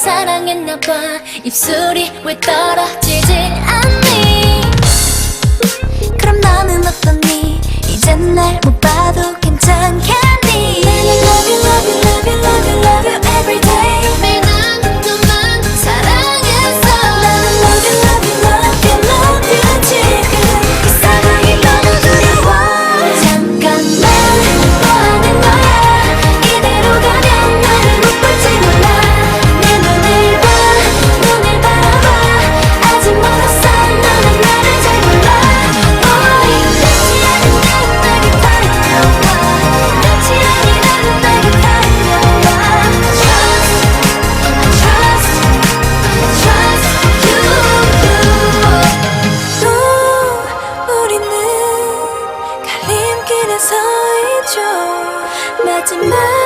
사랑했나봐. 입술이 왜 떨어지지 않니? 그럼 너는 어떠니? 이젠 날 못 봐도 괜찮겠 to me.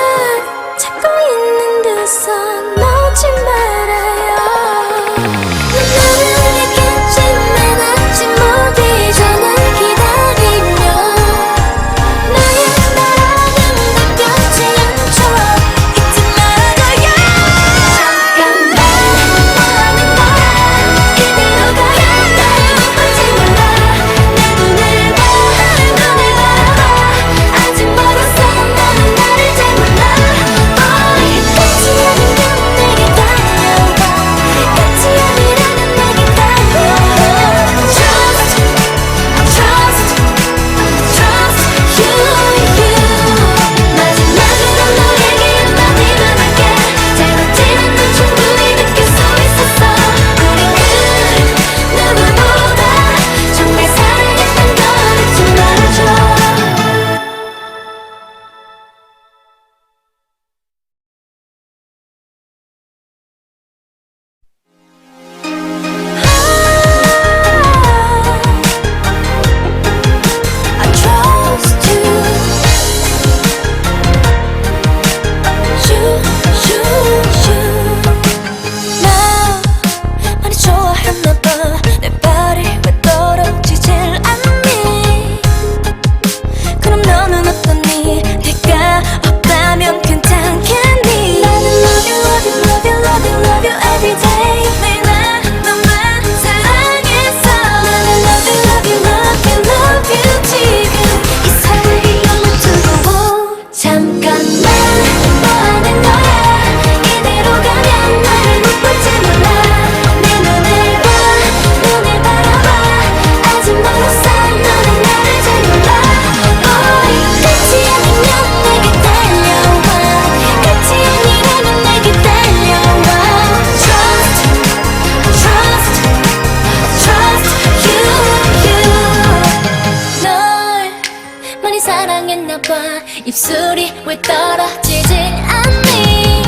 둘이 왜 떨어지지 않니?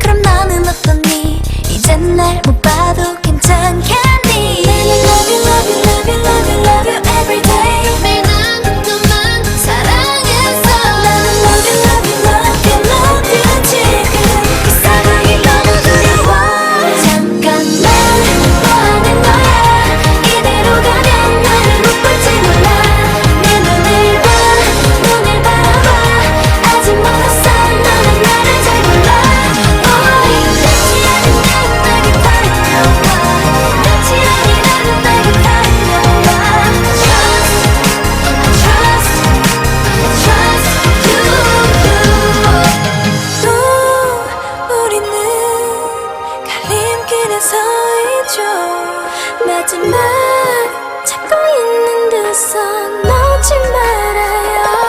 그럼 나는 어떠니 이젠 날 못 봐도 괜찮겠 서있죠. 마지막 찾고 있는 듯서 놓지 말아요.